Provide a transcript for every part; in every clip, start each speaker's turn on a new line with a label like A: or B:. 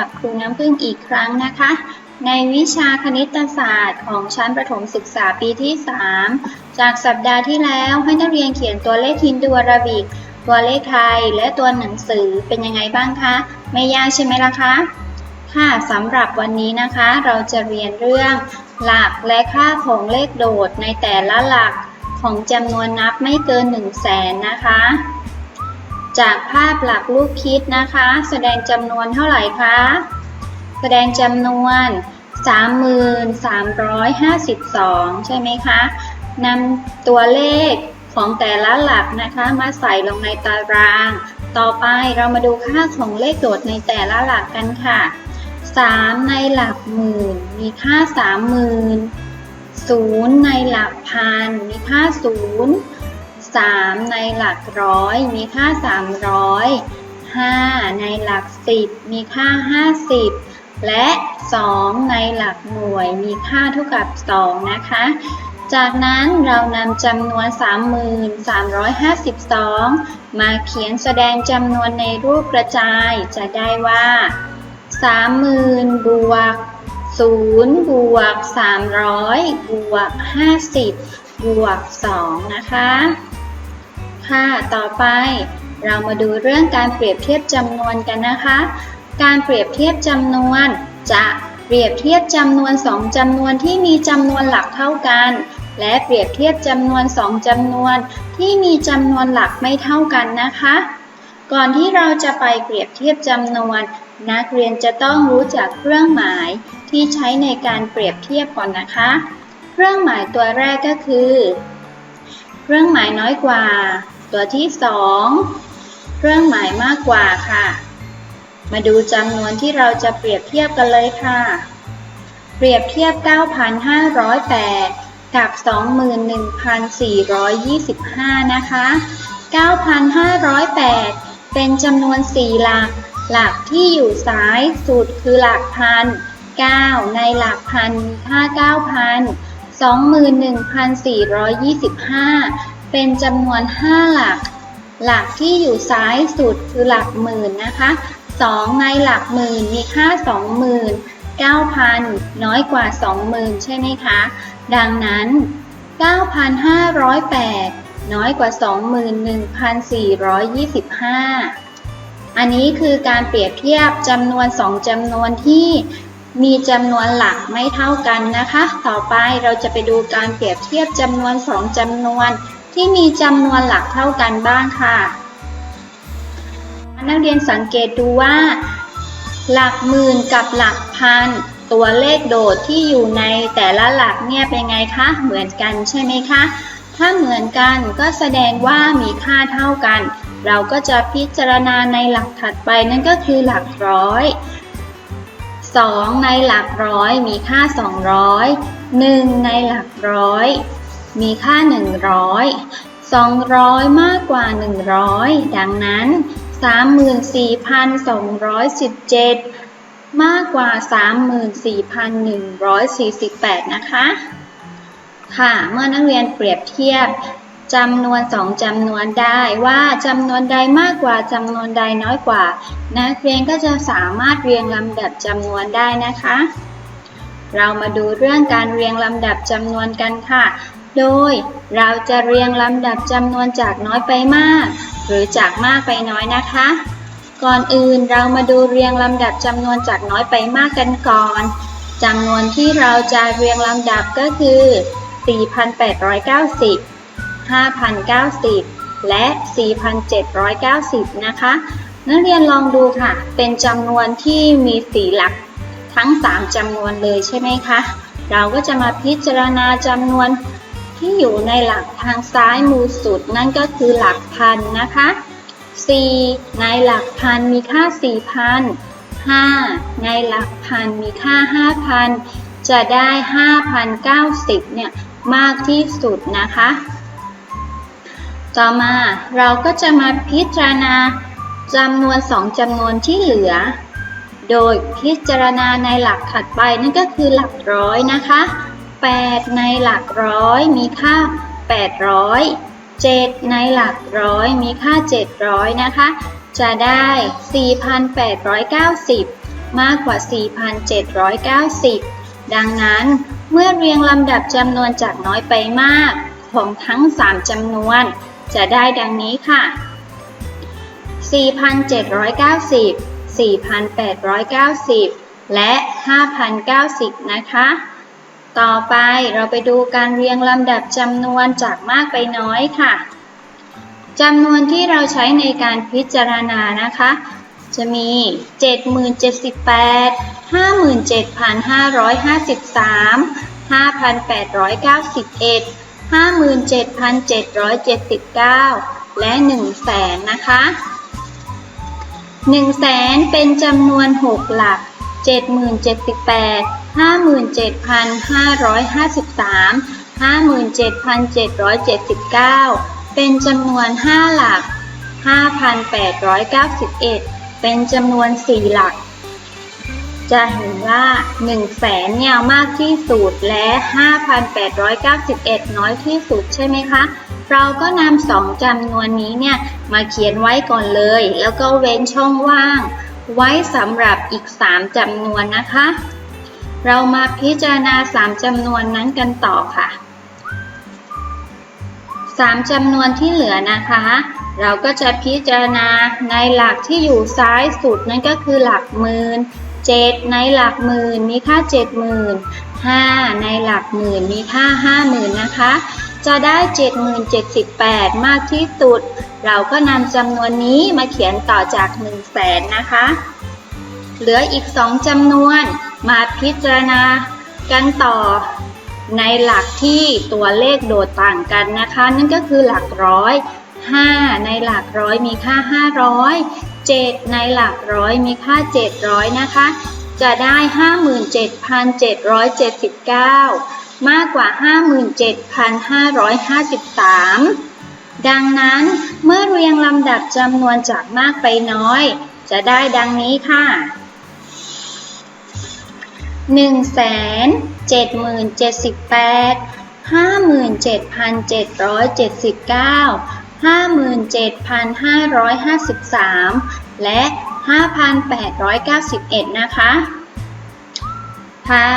A: กับครูน้ำพึ่งอีกครั้งนะคะ ในวิชาคณิตศาสตร์ของชั้นประถมศึกษาปีที่ 3 จากสัปดาห์ที่แล้วให้นักเรียนเขียนตัวเลขฮินดูอาราบิก ตัวเลขไทย และตัวหนังสือเป็นยังไงบ้างคะ ไม่ยากใช่ไหมล่ะคะ ค่ะสำหรับวันนี้นะคะ เราจะเรียนเรื่อง หลักและค่าของเลขโดดในแต่ละหลักของจำนวนนับไม่เกิน 1 0 0 0 0แสนนะคะ จากภาพหลักลูกคิดนะคะ แสดงจำนวนเท่าไหร่คะ แสดงจำนวน 3352 ใช่ไหมคะนำตัวเลขของแต่ละหลักนะคะมาใส่ลงในตาราง ต่อไปเรามาดูค่าของเลขโดดในแต่ละหลักกันค่ะ 3 ในหลักหมื่น มีค่า 30,000 0 ในหลักพัน มีค่า 0 3 ในหลักร้อย มีค่า 300 5 ในหลัก 10 มีค่า 50 และ 2 ในหลักหน่วยมีค่าเท่ากับ 2 นะคะ จากนั้นเรานำจำนวน 3352 มาเขียนแสดงจำนวนในรูปกระจายจะได้ว่า 30,000 บวก 0 บวก 300 บวก 50 บวก 2 นะคะ ค่ะ ต่อไป เรามาดูเรื่องการเปรียบเทียบจำนวนกันนะคะ การเปรียบเทียบจำนวน จะเปรียบเทียบจำนวนสองจำนวนที่มีจำนวนหลักเท่ากัน และเปรียบเทียบจำนวนสองจำนวนที่มีจำนวนหลักไม่เท่ากันนะคะ ก่อนที่เราจะไปเปรียบเทียบจำนวน นักเรียนจะต้องรู้จักเครื่องหมายที่ใช้ในการเปรียบเทียบก่อนนะคะ เครื่องหมายตัวแรกก็คือ เครื่องหมายน้อยกว่า ตัวที่ 2 เครื่องหมายมากกว่าค่ะ มาดูจำนวนที่เราจะเปรียบเทียบกันเลยค่ะ เปรียบเทียบ 9,508 กับ 21,425 นะคะ 9,508 เป็นจำนวน 4 หลัก หลักที่อยู่ซ้ายสุดคือหลักพัน 9 ในหลักพันมีค่า 9,000 21,425 เป็นจำนวน 5 หลัก หลักที่อยู่ซ้ายสุดคือหลักหมื่นนะคะ 2 ในหลักหมื่นมีค่า 20,000 9,000 น้อยกว่า 20,000 ใช่ไหมคะ ดังนั้น 9,508 น้อยกว่า 21,425 อันนี้คือการเปรียบเทียบจำนวน 2จำนวนที่มีจำนวนหลักไม่เท่ากันนะคะ ต่อไปเราจะไปดูการเปรียบเทียบจำนวน 2จำนวน ที่มีจำนวนหลักเท่ากันบ้างค่ะ นักเรียนสังเกตดูว่า หลักหมื่นกับหลักพัน ตัวเลขโดดที่อยู่ในแต่ละหลักเนี่ยเป็นไงคะ เหมือนกันใช่ไหมคะ ถ้าเหมือนกันก็แสดงว่ามีค่าเท่ากัน เราก็จะพิจารณาในหลักถัดไปนั่นก็คือหลักร้อย 2 ในหลักร้อยมีค่า 200 1 ในหลักร้อย มีค่า 100 200 มากกว่า 100 ดังนั้น 34,217 มากกว่า 34,148 นะคะ ค่ะ เมื่อนักเรียนเปรียบเทียบจำนวนสองจำนวนได้ว่าจำนวนใดมากกว่าจำนวนใดน้อยกว่า นักเรียนก็จะสามารถเรียงลำดับจำนวนได้นะคะ เรามาดูเรื่องการเรียงลำดับจำนวนกันค่ะ โดยเราจะเรียงลำดับจำนวนจากน้อยไปมาก หรือจากมากไปน้อยนะคะ ก่อนอื่นเรามาดูเรียงลำดับจำนวนจากน้อยไปมากกันก่อนจำนวนที่เราจะเรียงลำดับก็คือ 4,890 5,090 และ 4,790 นะคะ นักเรียนลองดูค่ะ เป็นจำนวนที่มีสีหลักทั้ง 3จำนวนเลยใช่ไหมคะ เราก็จะมาพิจารณาจำนวน ที่อยู่ในหลักทางซ้ายมือสุดนั่นก็คือหลักพันนะคะ 4 ในหลักพันมีค่า 4,000 5 ในหลักพันมีค่า 5,000 จะได้ 5,090 เนี่ยมากที่สุดนะคะ ต่อมาเราก็จะมาพิจารณาจำนวนสองจำนวนที่เหลือ โดยพิจารณาในหลักถัดไปนั่นก็คือหลักร้อยนะคะ 8 ในหลักร้อยมีค่า 800 7 ในหลักร้อยมีค่า 700 นะคะ จะได้ 4,890 มากกว่า 4,790 ดังนั้นเมื่อเรียงลำดับจำนวนจากน้อยไปมากของทั้ง 3จำนวน จะได้ดังนี้ค่ะ 4,790 4,890 และ 5,090 นะคะ ต่อไปเราไปดูการเรียงลำดับจำนวนจากมากไปน้อยค่ะจำนวนที่เราใช้ในการพิจารณานะคะ จะมี 7078 57,553 5,891 57,779 และ1แสนนะคะ1แสนเป็นจำนวน 6 หลัก 7078 57,553 57,779 เป็นจำนวน 5 หลัก 5,891 เป็นจำนวน 4 หลัก จะเห็นว่า 1 แสนเนี่ยมากที่สุดและ 5,891 น้อยที่สุดใช่ไหมคะ เราก็นำสองจำนวนนี้เนี่ยมาเขียนไว้ก่อนเลย แล้วก็เว้นช่องว่าง ไว้สำหรับอีก 3จำนวนนะคะ เรามาพิจารณา 3จำนวนนั้นกันต่อค่ะ 3จำนวนที่เหลือนะคะ เราก็จะพิจารณาในหลักที่อยู่ซ้ายสุดนั่นก็คือหลักหมื่นเจ็ดในหลักหมื่นมีค่าเจ็ดหมื่นห้าในหลักหมื่นมีค่าห้าหมื่นนะคะ จะได้เจ็ดหมื่นเจ็ดสิบแปดมากที่สุด เราก็นำจำนวนนี้มาเขียนต่อจากหนึ่งแสนนะคะ เหลืออีกสองจำนวน มาพิจารณากันต่อในหลักที่ตัวเลขโดดต่างกันนะคะ นั่นก็คือหลักร้อย 5 ในหลักร้อยมีค่า 500 7 ในหลักร้อยมีค่า 700 นะคะ จะได้ 57,779 มากกว่า 57,553 ดังนั้นเมื่อเรียงลำดับจำนวนจากมากไปน้อย จะได้ดังนี้ค่ะ หนึ่งแสนเจ็ดหมื่นเจ็ดสิบแปดห้าหมื่นเจ็ดพันเจ็ดร้อยเจ็ดสิบเก้าห้าหมื่นเจ็ดพันห้าร้อยห้าสิบสามและห้าพันแปดร้อยเก้าสิบเอ็ดนะคะค่ะ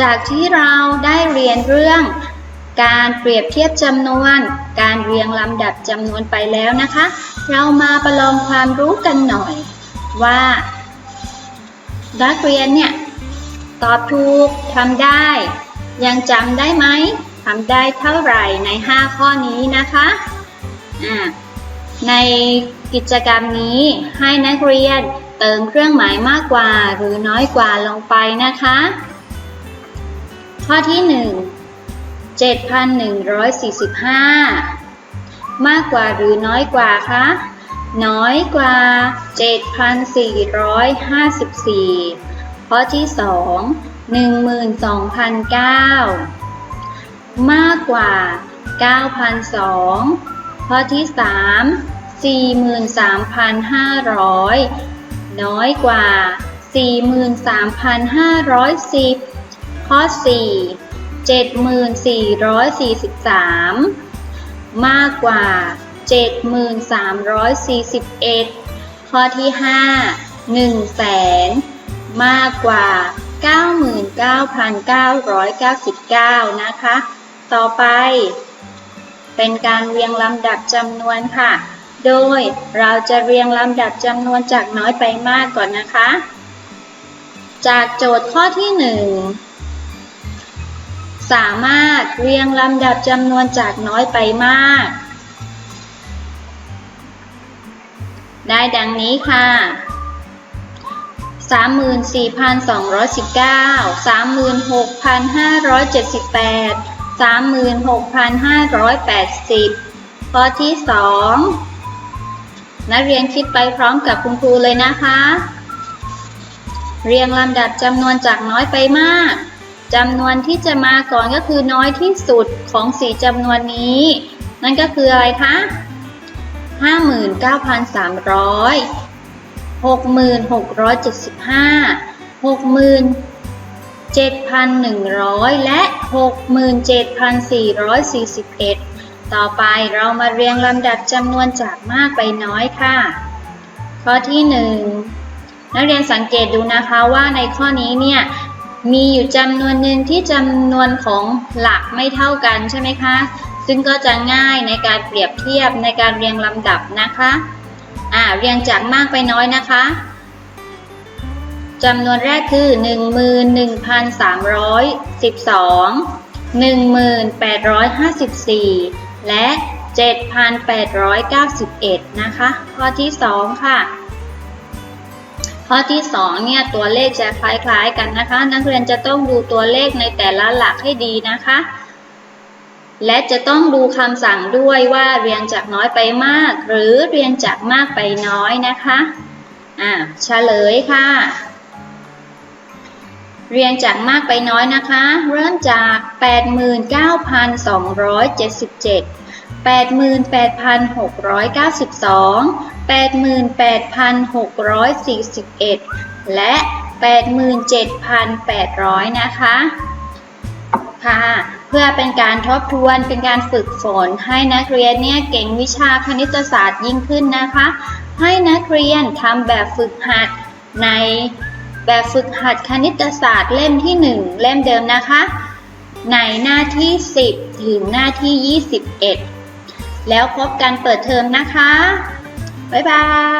A: จากที่เราได้เรียนเรื่องการเปรียบเทียบจำนวน การเรียงลำดับจำนวนไปแล้วนะคะ เรามาประลองความรู้กันหน่อยว่านักเรียนเนี่ย ตอบถูกทำได้ ยังจำได้ไหมทำได้เท่าไหร่ใน 5 ข้อนี้นะคะอ่าในกิจกรรมนี้ให้นักเรียนเติมเครื่องหมายมากกว่าหรือน้อยกว่าลงไปนะคะ ข้อที่ 1 7,145 มากกว่าหรือน้อยกว่าคะ น้อยกว่า 7,454 ข้อที่ 2 12,009 มากกว่า 9,002 ข้อที่ 3 43,500 น้อยกว่า 43,510 ข้อ 4 7,443 มากกว่า 7,341 ข้อที่ 5 1แสน มากกว่า 99,999 นะคะ ต่อไป เป็นการเรียงลำดับจำนวนค่ะ โดยเราจะเรียงลำดับจำนวนจากน้อยไปมากก่อนนะคะ จากโจทย์ข้อที่ 1สามารถเรียงลำดับจำนวนจากน้อยไปมาก ได้ดังนี้ค่ะ 34,219 36,578 36,580 ข้อที่ 2 นักเรียนคิดไปพร้อมกับคุณครูเลยนะคะ เรียงลำดับจำนวนจากน้อยไปมากจำนวนที่จะมาก่อนก็คือน้อยที่สุดของสี่จำนวนนี้ นั่นก็คืออะไรคะ 59,300 6675 67,100 และ 67,441 ต่อไปเรามาเรียงลำดับจำนวนจากมากไปน้อยค่ะ ข้อที่หนึ่งนักเรียนสังเกตดูนะคะว่าในข้อนี้เนี่ยมีอยู่จำนวนหนึ่งที่จำนวนของหลักไม่เท่ากันใช่ไหมคะ ซึ่งก็จะง่ายในการเปรียบเทียบในการเรียงลำดับนะคะ อ่าเรียงจากมากไปน้อยนะคะจำนวนแรกคือ 11,312 1854 และ 7,891 นะคะ ข้อที่ 2 ค่ะ ข้อที่ 2 เนี่ย ตัวเลขจะคล้ายๆกันนะคะ นักเรียนจะต้องดูตัวเลขในแต่ละหลักให้ดีนะคะ และจะต้องดูคำสั่งด้วยว่าเรียงจากน้อยไปมาก หรือเรียงจากมากไปน้อยนะคะอ่าเฉลยค่ะ เรียงจากมากไปน้อยนะคะ เริ่มจาก 89,277 88,692 88,641 และ 87,800 นะคะ ค่ะ เพื่อเป็นการทบทวนเป็นการฝึกฝน ให้นักเรียนเนี่ยเก่งวิชาคณิตศาสตร์ยิ่งขึ้นนะคะ ให้นักเรียนทำแบบฝึกหัดในแบบฝึกหัดคณิตศาสตร์เล่มที่ 1 เล่มเดิมนะคะ ในหน้าที่ 10 ถึงหน้าที่ 21 แล้วพบกันเปิดเทอมนะคะ บ๊ายบาย